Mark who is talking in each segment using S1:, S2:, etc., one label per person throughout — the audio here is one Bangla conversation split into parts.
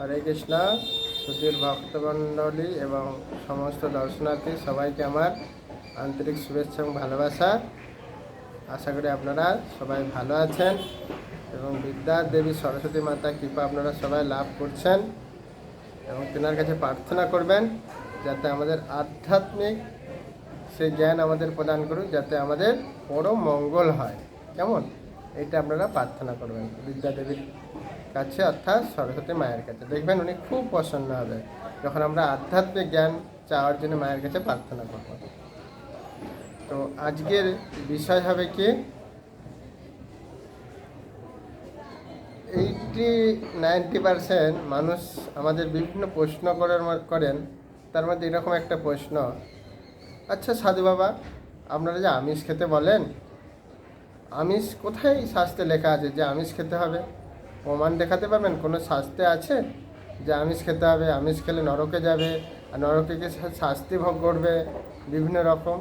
S1: হরে কৃষ্ণ, সুধীর ভক্তমণ্ডলী এবং সমস্ত দর্শনার্থী সবাইকে আমার আন্তরিক শুভেচ্ছা এবং ভালোবাসা। আশা করি আপনারা সবাই ভালো আছেন এবং বিদ্যা দেবী সরস্বতী মাতা কৃপা আপনারা সবাই লাভ করছেন এবং তেনার কাছে প্রার্থনা করবেন যাতে আমাদের আধ্যাত্মিক সেই জ্ঞান আমাদের প্রদান করুন যাতে আমাদের পরম মঙ্গল হয়। কেমন? এটা আপনারা প্রার্থনা করবেন বিদ্যা দেবীর। কাছে অর্থাৎ সরস্বতী মায়ের কাছে। দেখবেন উনি খুব প্রসন্ন হবে যখন আমরা আধ্যাত্মিক জ্ঞান চাওয়ার জন্য মায়ের কাছে প্রার্থনা করব। তো আজকের বিষয় হবে কি? এইটি নাইনটি পারসেন্ট মানুষ আমাদের বিভিন্ন প্রশ্ন করার করেন, তার মধ্যে এরকম একটা প্রশ্ন আচ্ছা সাধু বাবা, আপনারা যে আমিষ খেতে বলেন, আমিষ কোথায় শাস্ত্রে লেখা আছে যে আমিষ খেতে হবে? প্রমাণ দেখাতে পারবেন? কোনো শাস্ত্রে আছে? যে আমিষ খেতে হবে, আমিষ খেলে নরকে যাবে, আর নরকে গিয়ে শাস্তি ভোগ করবে, বিভিন্ন রকম।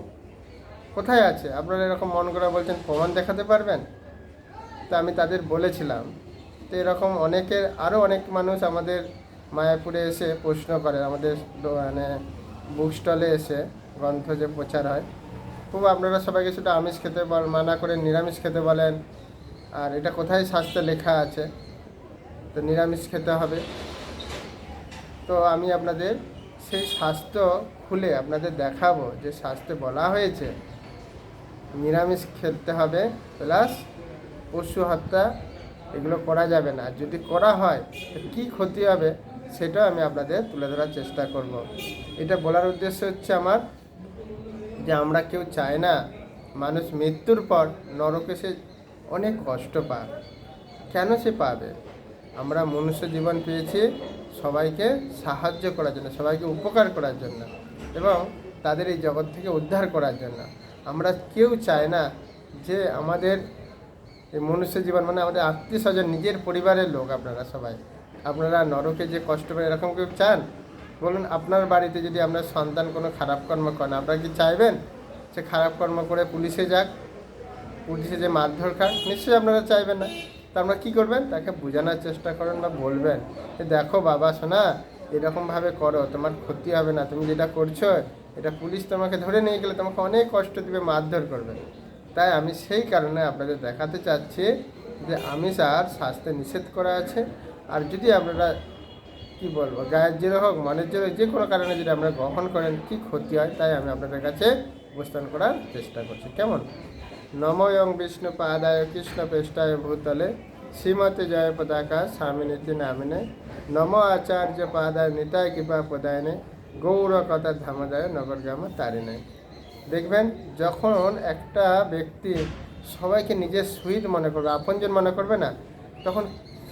S1: কোথায় আছে? আপনারা এরকম মন করে বলছেন, প্রমাণ দেখাতে পারবেন? তা আমি তাদের বলেছিলাম। তো এরকম অনেকের আরও অনেক মানুষ আমাদের মায়াপুরে এসে প্রশ্ন করে, আমাদের মানে বুক স্টলে এসে গ্রন্থ যে প্রচার হয়। খুব আপনারা সবাইকে সেটা আমিষ খেতে মানা করে নিরামিষ খেতে বলেন। আর এটা কোথায় শাস্ত্রে লেখা আছে? তো নিরামিষ খেতে হবে। তো আমি আপনাদের সেই স্বাস্থ্য খুলে আপনাদের দেখাবো যে স্বাস্থ্যে বলা হয়েছে, নিরামিষ খেতে হবে প্লাস পশু হত্যা এগুলো করা যাবে না। যদি করা হয় কী ক্ষতি হবে সেটাও আমি আপনাদের তুলে ধরার চেষ্টা করব। এটা বলার উদ্দেশ্য হচ্ছে আমার যে আমরা কেউ চাই না মানুষ মৃত্যুর পর নরকে সে অনেক কষ্ট পায় কেন সে পাবে? আমরা মনুষ্য জীবন পেয়েছি সবাইকে সাহায্য করার জন্য, সবাইকে উপকার করার জন্য এবং তাদের এই জগৎ থেকে উদ্ধার করার জন্য। আমরা কেউ চাই না যে আমাদের এই মনুষ্য জীবন মানে আমাদের আত্মীয় স্বজন নিজের পরিবারের লোক আপনারা সবাই। আপনারা নরকে যে কষ্ট করে এরকম কেউ চান? বলুন, আপনার বাড়িতে যদি আপনার সন্তান কোনো খারাপ কর্ম করেন, আপনারা কি চাইবেন সে খারাপ কর্ম করে পুলিশে যাক? পুলিশে যে মারধর খান? নিশ্চয়ই আপনারা চাইবেন না। আমরা কী করবেন? তাকে বোঝানোর চেষ্টা করেন বা বলবেন যে, দেখো বাবা শোনা এরকমভাবে করো, তোমার ক্ষতি হবে না। তুমি যেটা করছ, এটা পুলিশ তোমাকে ধরে নিয়ে গেলে তোমাকে অনেক কষ্ট দিবে, মারধর করবে। তাই আমি সেই কারণে আপনাদের দেখাতে চাচ্ছি যে, আমিষ আর স্বাস্থ্যে নিষেধ করা আছে। আর যদি আপনারা, কি বলব, গায়ের জেরে হোক, মনের জেরে যে কোনো কারণে যদি আপনারা গ্রহণ করেন, কি ক্ষতি হয়, তাই আমি আপনাদের কাছে উপস্থান করার চেষ্টা করছি। কেমন? নময়ং বিষ্ণু পাদায় কৃষ্ণ পেষ্টায় ভূতলে শ্রীমতী জয় পতাকা স্বামিনীতি নামিনে নম আচার্য পাদায় নিতায় কৃপা পদায়নে গৌর কথা ধামদায় নগরগ্রাম তারিণে দেখবেন, যখন একটা ব্যক্তি সবাইকে নিজের সুইট মনে করবে, আপনজন মনে করবে না, তখন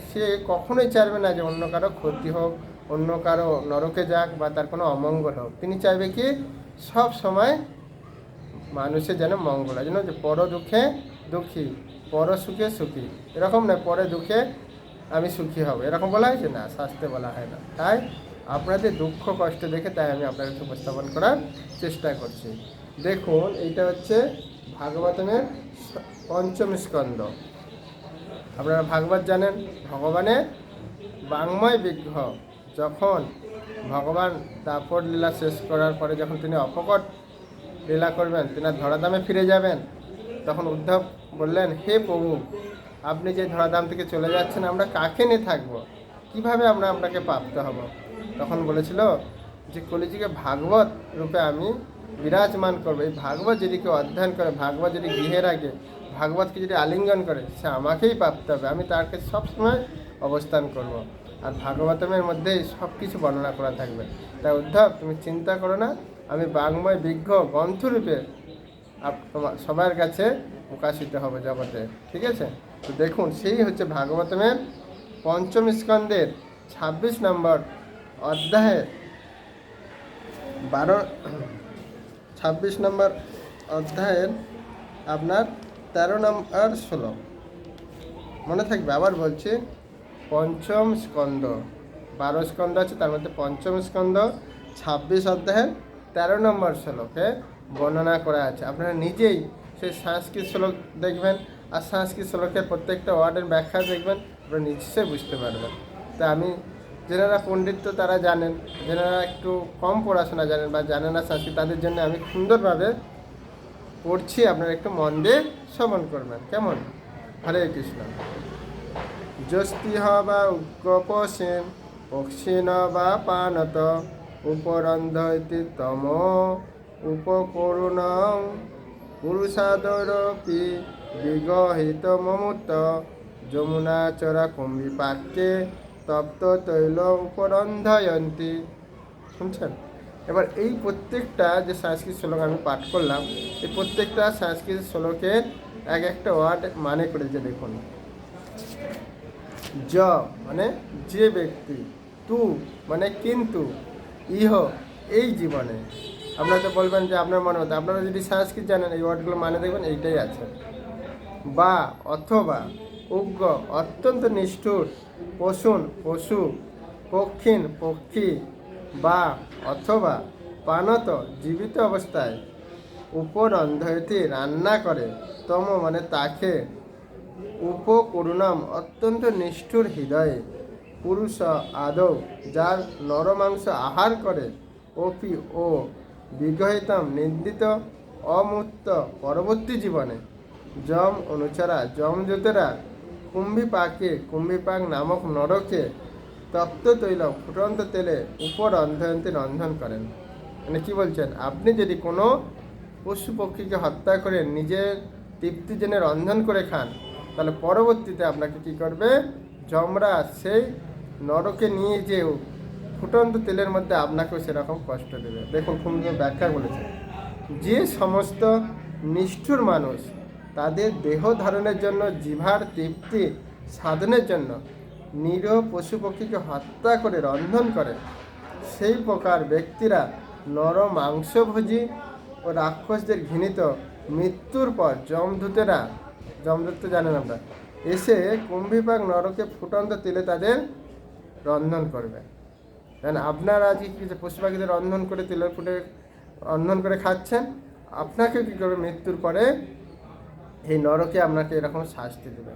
S1: সে কখনোই চাইবে না যে অন্য কারও ক্ষতি হোক, অন্য কারও নরকে যাক বা তার কোনো অমঙ্গল হোক। তিনি চাইবে কি, সব সময় মানুষের যেন মঙ্গল হয়, যেন যে পর দুঃখে দুঃখী পর সুখে সুখী। এরকম নয়, পরে দুঃখে আমি সুখী হব। এরকম বলা হয়েছে? না, শাস্ত্রে বলা হয় না। তাই আপনাদের দুঃখ, কষ্ট দেখে তাই আমি আপনাদের কাছে উপস্থাপন করার চেষ্টা করছি। দেখুন, এইটা হচ্ছে ভাগবতমের পঞ্চম স্কন্দ আপনারা ভাগবত জানেন? ভগবানের বাংময় বিগ্রহ। যখন ভগবান দাপর লীলা শেষ করার পরে যখন তিনি অপকট লীলা করবেন, তিনি ধরাধামে ফিরে যাবেন তখন উদ্ধব বললেন, হে প্রভু, আপনি যে ধরাধাম থেকে চলে যাচ্ছেন, আমরা কাকে নিয়ে থাকব? কীভাবে আমরা আপনাকে প্রাপ্ত হব? তখন বলেছিল যে, কলিযুগে ভাগবত রূপে আমি বিরাজমান করব। এই ভাগবত যদি কেউ অধ্যয়ন করে, ভাগবত যদি গৃহে রাখে, ভাগবতকে যদি আলিঙ্গন করে, সে আমাকেই প্রাপ্ত হবে। আমি তার কাছে সবসময় অবস্থান করব। আর ভাগবতমের মধ্যেই সব কিছু বর্ণনা করা থাকবে। তাই উদ্ধব, তুমি চিন্তা করো না। আমি বাংময় বিজ্ঞ গ্রন্থরূপে সবার কাছে প্রকাশিত হবে জগতে, ঠিক আছে? তো দেখুন, সেই হচ্ছে ভাগবতমের পঞ্চম স্কন্দের ছাব্বিশ নম্বর অধ্যায়ে বারো, ছাব্বিশ নম্বর অধ্যায়ের আপনার তেরো নম্বর ষোলো মনে থাকবে, আবার বলছি, পঞ্চম স্কন্দ বারো স্কন্দ আছে, তার মধ্যে পঞ্চম স্কন্দ ছাব্বিশ অধ্যায়ের তেরো নম্বর শ্লোকে বর্ণনা করা আছে। আপনারা নিজেই সেই সংস্কৃত শ্লোক দেখবেন আর সংস্কৃত শ্লোকের প্রত্যেকটা ওয়ার্ডের ব্যাখ্যা দেখবেন, আপনারা নিশ্চয়ই বুঝতে পারবেন। তা আমি যেনারা পণ্ডিত তো তারা জানেন যেনারা একটু কম পড়াশোনা জানেন বা জানেন না সংস্কৃত, তাদের জন্য আমি সুন্দরভাবে পড়ছি, আপনারা একটু মন দিয়ে শ্রবণ করবেন। কেমন? হরে কৃষ্ণ। যস্তিহ বা উগ্রপসেন পক্ষিণ বা পানত উপরন্ধ তম উপকরুণ পুরুষাদরপি বিগহিত মমুত যমুনা চরা কুম্ভি পাক্যে তপ্ত তৈল উপরন্ধয়ন্তী। শুনছেন? এবার এই প্রত্যেকটা যে সংস্কৃত শ্লোক আমি পাঠ করলাম, এই প্রত্যেকটা সংস্কৃত শ্লোকের এক একটা ওয়ার্ড মানে করেছে দেখুন। জ মানে যে ব্যক্তি, তু মানে কিন্তু, ইহ এই জীবনে। আপনারা তো বলবেন যে আপনার মনে হতো, আপনারা যদি সংস্কৃত জানেন, এই ওয়ার্ডগুলো মানে দেখবেন এইটাই আছে। বা, অথবা, উগ্র, অত্যন্ত নিষ্ঠুর, পশুন, পশু, পক্ষিন, পক্ষী, বা, অথবা, পানত, জীবিত অবস্থায় উপর অন্ধয়তি রান্না করে, তম মানে তাকে, উপকরুণম, অত্যন্ত নিষ্ঠুর হৃদয়ে, পুরুষ আদৌ, যার নরমাংস আহার করে, অপি ও বিগহিতম নিন্দিত অমূর্ত পরবর্তী জীবনে। যম অনুচরা যমজোতেরা কুম্ভিপাকে কুম্ভিপাক নামক নরকে তপ্ত তৈল ফুটন্ত তেলে উপর অন্ধয়ন্তী রন্ধন করেন। মানে কি বলছেন? আপনি যদি কোনো পশু পক্ষীকে হত্যা করে নিজের তৃপ্তি জেনে রন্ধন করে খান, তাহলে পরবর্তীতে আপনাকে কি করবে? যমরা সেই নরকে নিয়ে যেও ফুটন্ত তেলের মধ্যে আপনাকেও সেরকম কষ্ট দেবে। দেখুন, খুব ব্যাখ্যা বলেছে। যে সমস্ত নিষ্ঠুর মানুষ তাদের দেহ ধারণের জন্য, জিভার তৃপ্তি সাধনের জন্য নিরীহ পশু পক্ষীকে হত্যা করে রন্ধন করে, সেই প্রকার ব্যক্তিরা নর, মাংসভোজী ও রাক্ষসদের ঘৃণিত মৃত্যুর পর যমদূতেরা, যমদূত তো জানেন আমরা, এসে কুম্ভিপাক নরকে ফুটন্ত তেলে তাদের রন্ধন করবে। কারণ আপনারা আজকে কি যে পশু পাখিদের রন্ধন করে তেলের ফুটে রন্ধন করে খাচ্ছেন আপনাকেও কী করবে মৃত্যুর পরে এই নরকে আপনাকে এরকম শাস্তি দেবে?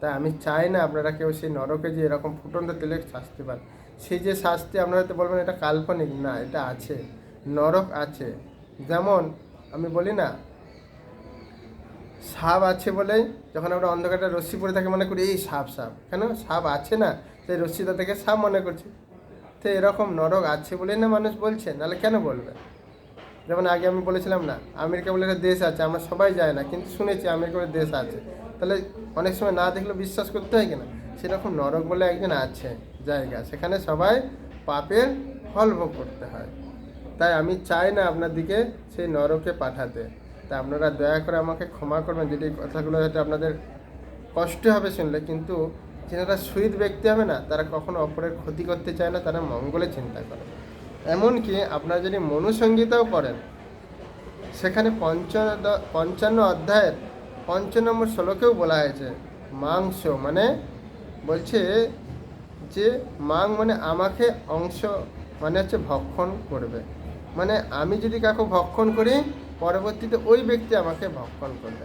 S1: তাই আমি চাই না আপনারা কেউ সেই নরকে যে এরকম ফুটন্ত তেলে শাস্তি পান। সেই যে শাস্তি আপনারা তো বলবেন এটা কাল্পনিক, না, এটা আছে, নরক আছে। যেমন আমি বলি না, সাপ আছে বলেই যখন আমরা অন্ধকারটা রশ্মি পরে থাকি মনে করি, এই সাপ সাপ। কেন? সাপ আছে না, সেই রশ্মিটা থেকে সাপ মনে করছি। তো এরকম নরক আছে বলেই না মানুষ বলছে, নাহলে কেন বলবে? যেমন আগে আমি বলেছিলাম না, আমেরিকা বলে একটা দেশ আছে, আমরা সবাই যায় না, কিন্তু শুনেছি আমেরিকা বলে দেশ আছে। তাহলে অনেক সময় না দেখলে বিশ্বাস করতে হয় কিনা? সেরকম নরক বলে একজন আছে জায়গা, সেখানে সবাই পাপের ফল ভোগ করতে হয়। তাই আমি চাই না আপনার দিকে সেই নরকে পাঠাতে। তা আপনারা দয়া করে আমাকে ক্ষমা করবেন, যদি কথাগুলো হয়তো আপনাদের কষ্ট হবে শুনলে, কিন্তু যারা সুইদ ব্যক্তি হবে না, তারা কখনো অপরের ক্ষতি করতে চায় না, তারা মঙ্গলে চিন্তা করে। এমনকি আপনারা যদি মনুসংগীতাও করেন সেখানে পঞ্চান্ন পঞ্চান্ন অধ্যায়ের পঞ্চ নম্বর শ্লোকেও বলা হয়েছে, মাংস মানে বলছে যে, মাং মানে আমাকে অংশ মানে হচ্ছে ভক্ষণ করবে। মানে আমি যদি কাউকে ভক্ষণ করি, পরবর্তীতে ওই ব্যক্তি আমাকে ভক্ষণ করবে।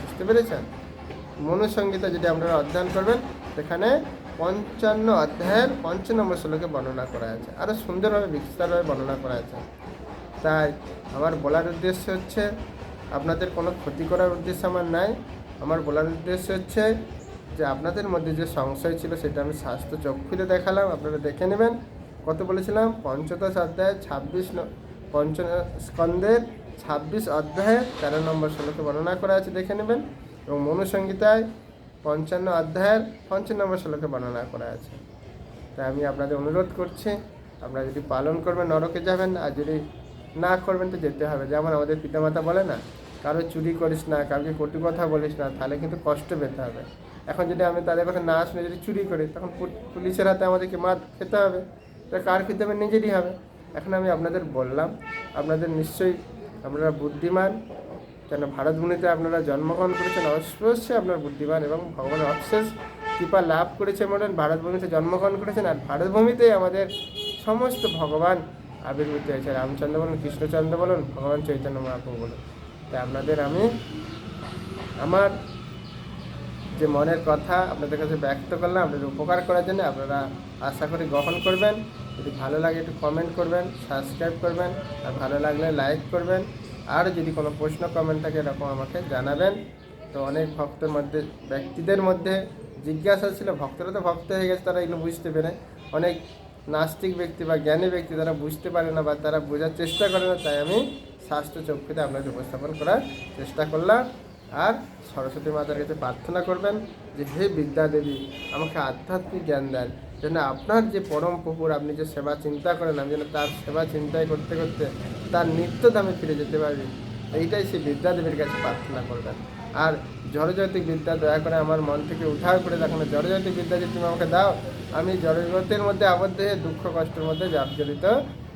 S1: বুঝতে পেরেছেন? মনুসংগীতা যদি আপনারা অধ্যয়ন করবেন সেখানে পঞ্চান্ন অধ্যায়ের পঞ্চ নম্বর শ্লোকে বর্ণনা করা আছে। আরও সুন্দরভাবে বিস্তারভাবে বর্ণনা করা আছে। তাই আমার বলার উদ্দেশ্য হচ্ছে, আপনাদের কোনো ক্ষতি করার উদ্দেশ্য আমার নাই। আমার বলার উদ্দেশ্য হচ্ছে যে, আপনাদের মধ্যে যে সংশয় ছিল সেটা আমি স্বাস্থ্য চক্ষুতে দেখালাম, আপনারা দেখে নেবেন। কত বলেছিলাম? পঞ্চদশ অধ্যায়, ছাব্বিশ পঞ্চ স্কন্দের ছাব্বিশ অধ্যায়ে তেরো নম্বর শ্লোকে বর্ণনা করা আছে, দেখে নেবেন। এবং মনুসংগীতায় পঞ্চান্ন অধ্যায়ের পঞ্চান্ন নম্বর শ্লোকে বর্ণনা করা আছে। তাই আমি আপনাদের অনুরোধ করছি, আপনারা যদি পালন করবেন, নরকে যাবেন, আর যদি না করবেন, তো যেতে হবে। যেমন আমাদের পিতামাতা বলে না, কারও চুরি করিস না, কাউকে কটু কথা বলিস না, তাহলে কিন্তু কষ্ট পেতে হবে। এখন যদি আমি তাদের কথা না শুনে যদি চুরি করি, তখন পুলিশের হাতে আমাদেরকে মার খেতে হবে। তা কার খেতে হবে? নিজেরই হবে। এখন আমি আপনাদের বললাম, আপনাদের নিশ্চয়ই আপনারা বুদ্ধিমান কেন ভারতভূমিতে আপনারা জন্মগ্রহণ করেছেন? অবশ্যই আপনার বুদ্ধিমান এবং ভগবানের অশেষ কৃপা লাভ করেছে মনে ভারতভূমিতে জন্মগ্রহণ করেছেন আর ভারতভূমিতেই আমাদের সমস্ত ভগবান আবির্ভূত হয়েছে। রামচন্দ্র বলুন, কৃষ্ণচন্দ্র বলুন, ভগবান চৈতন্য মহাপ্রভু বলুন। তাই আপনাদের আমি আমার যে মনের কথা আপনাদের কাছে ব্যক্ত করলাম, আপনাদের উপকার করার জন্য আপনারা আশা করি গ্রহণ করবেন। যদি ভালো লাগে একটু কমেন্ট করবেন সাবস্ক্রাইব করবেন। আর ভালো লাগলে লাইক করবেন। আর যদি কোনো প্রশ্ন কমেন্ট থাকে, এরকম আমাকে জানাবেন। তো অনেক ভক্তের মধ্যে, ব্যক্তিদের মধ্যে জিজ্ঞাসা ছিল, ভক্তরা তো ভক্ত হয়ে গেছে, তারা এগুলো বুঝতে পেরে। অনেক নাস্তিক ব্যক্তি বা জ্ঞানী ব্যক্তি তারা বুঝতে পারে না বা তারা বোঝার চেষ্টা করে না, তাই আমি স্বাস্থ্য চক্ষুতে আপনাদের উপস্থাপন করার চেষ্টা করলাম। আর সরস্বতী মাতার কাছে প্রার্থনা করবেন যে, হে বিদ্যা দেবী আমাকে আধ্যাত্মিক জ্ঞান দেন। যেন আপনার যে পরম পুকুর আপনি যে সেবা চিন্তা করেন, আমি যেন তার সেবা চিন্তাই করতে করতে তার নিত্য দামে ফিরে যেতে পারি, এইটাই সেই বিদ্যাদেবীর কাছে প্রার্থনা করবেন। আর জড়জগতিক বিদ্যা দয়া করে আমার মন থেকে উঠাও করে দেখো না জড়জগতিক বিদ্যা যদি তুমি আমাকে দাও, আমি জড়জগতের মধ্যে আবদ্ধ হয়ে দুঃখ কষ্টের মধ্যে জর্জরিত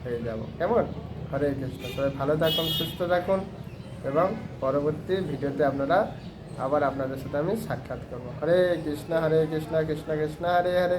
S1: হয়ে যাব। কেমন? হরে কৃষ্ণ। সবাই ভালো থাকুন, সুস্থ থাকুন এবং পরবর্তী ভিডিওতে আপনারা আবার আপনাদের সাথে আমি সাক্ষাৎ করব। হরে কৃষ্ণ হরে কৃষ্ণ কৃষ্ণ কৃষ্ণ, হরে হরে।